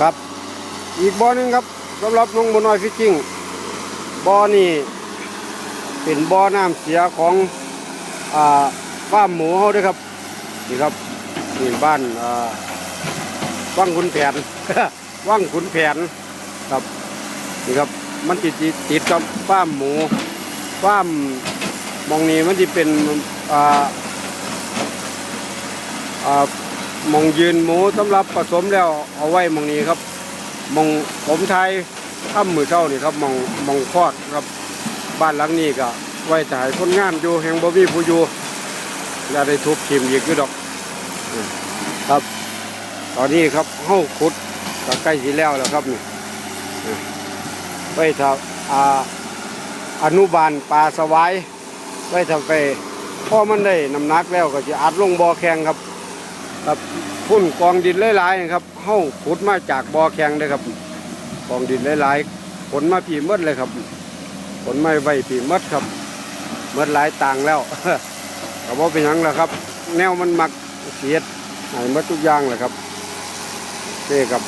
ครับ อีกบ่อนึงครับสำหรับน้องบน้อยฟิชชิ่งบ่อนี่เป็นบ่อน้ำเสียของอ่าฟาร์มหมูเขาด้วยครับนี่ครับนี่บ้านอ่าว่างขุนแผนว่างขุนแผนครับนี่ครับมันติดติดกับฟาร์มหมูฟาร์มมองนี้มันจะเป็นอ่าอ่า มองยืนหมูสำหรับผสมแล้วเอาไว้มองนี้ครับมองผมไทยข้ามมือเช้านี่ครับมองมองคลอดครับบ้านหลังนี้ก็ไว้ถ่ายคนงานอยู่แห่งบ่มีผู้อยู่อย่าได้ทุบทิมอีกคือดอก ครับ ตอนนี้ครับเฮาขุดก็ใกล้สิแล้วแล้วครับนี่ไว้ถ้าอ่าอนุบาลปลาสวายไว้ถ้าไปพ่อมันได้น้ำหนักแล้วก็จะอัดลงบ่อแข็งครับ ครับพุ่นกองดินหลายๆนะครับเฮ้าขุดมาจากบ่อแข็งเลยครับ กองดินหลายๆขนมาผีมดเลยครับขนไม่ไว้ผีมดครับมดหลายต่างแล้วก็บ่เป็นยังแล้วครับ แนวมันมักเสียดใหายมดทุกอย่างเลยครับเท่ครับ